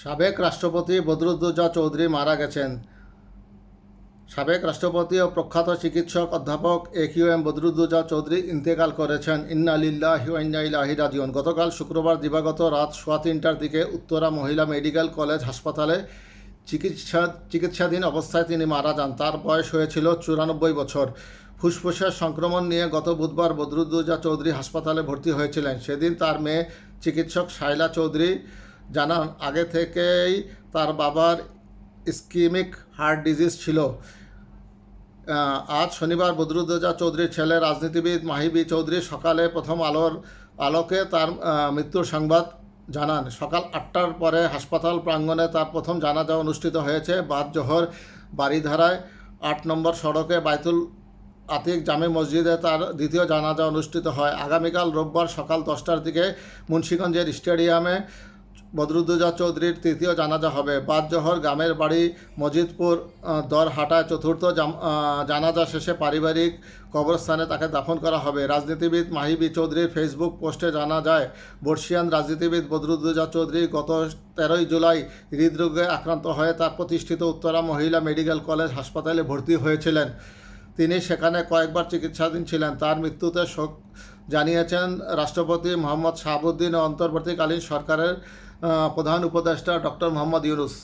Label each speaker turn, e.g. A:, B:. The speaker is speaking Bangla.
A: সাবেক রাষ্ট্রপতি বদরুদ্দোজা চৌধুরী মারা গেছেন। সাবেক রাষ্ট্রপতি ও প্রখ্যাত চিকিৎসক অধ্যাপক A Q M Badruddoza Chowdhury ইন্তেকাল করেছেন। ইন্না লিল্লাহি গতকাল শুক্রবার দিবাগত রাত সোয়া তিনটার দিকে উত্তরা মহিলা মেডিকেল কলেজ হাসপাতালে চিকিৎসা, চিকিৎসাধীন অবস্থায় তিনি মারা যান। তার বয়স হয়েছিল চুরানব্বই বছর। ফুসফুসের সংক্রমণ নিয়ে গত বুধবার বদরুদ্দোজা চৌধুরী হাসপাতালে ভর্তি হয়েছিলেন। সেদিন তার মেয়ে চিকিৎসক শাইলা চৌধুরী জানান, আগে থেকেই তার বাবার ইস্কিমিক হার্ট ডিজিজ ছিল। আজ শনিবার বদরুদ্দোজা চৌধুরীর ছেলে, রাজনীতিবিদ মাহিবি চৌধুরী সকালে প্রথম আলোর আলোকে তার মৃত্যুর সংবাদ জানান। সকাল আটটার পরে হাসপাতাল প্রাঙ্গণে তার প্রথম জানাজা অনুষ্ঠিত হয়েছে। বাদ জোহর বাড়িধারায় আট নম্বর সড়কে বাইতুল আতিক জামে মসজিদে তার দ্বিতীয় জানাজা অনুষ্ঠিত হয়। আগামীকাল রোববার সকাল দশটার দিকে মুন্সীগঞ্জের স্টেডিয়ামে বদরুদ্দোজা চৌধুরীর তৃতীয় জানাজা হবে। বাদ জহর গ্রামের বাড়ি মজিদপুর দরহাটায় চতুর্থ জানাজা শেষে পারিবারিক কবরস্থানে তাকে দাফন করা হবে। রাজনীতিবিদ মাহিবি চৌধুরীর ফেসবুক পোস্টে জানা যায়, বর্ষিয়ান রাজনীতিবিদ বদরুদ্দোজা চৌধুরী গত তেরোই জুলাই হৃদরোগে আক্রান্ত হয়ে তার প্রতিষ্ঠিত উত্তরা মহিলা মেডিকেল কলেজ হাসপাতালে ভর্তি হয়েছিলেন। তিনি সেখানে কয়েকবার চিকিৎসাধীন ছিলেন। তার মৃত্যুতে শোক জানিয়েছেন রাষ্ট্রপতি মোহাম্মদ শাহাবুদ্দিন ও অন্তর্বর্তীকালীন সরকারের প্রধান উপদেষ্টা ডক্টর মোহাম্মদ ইউনুস।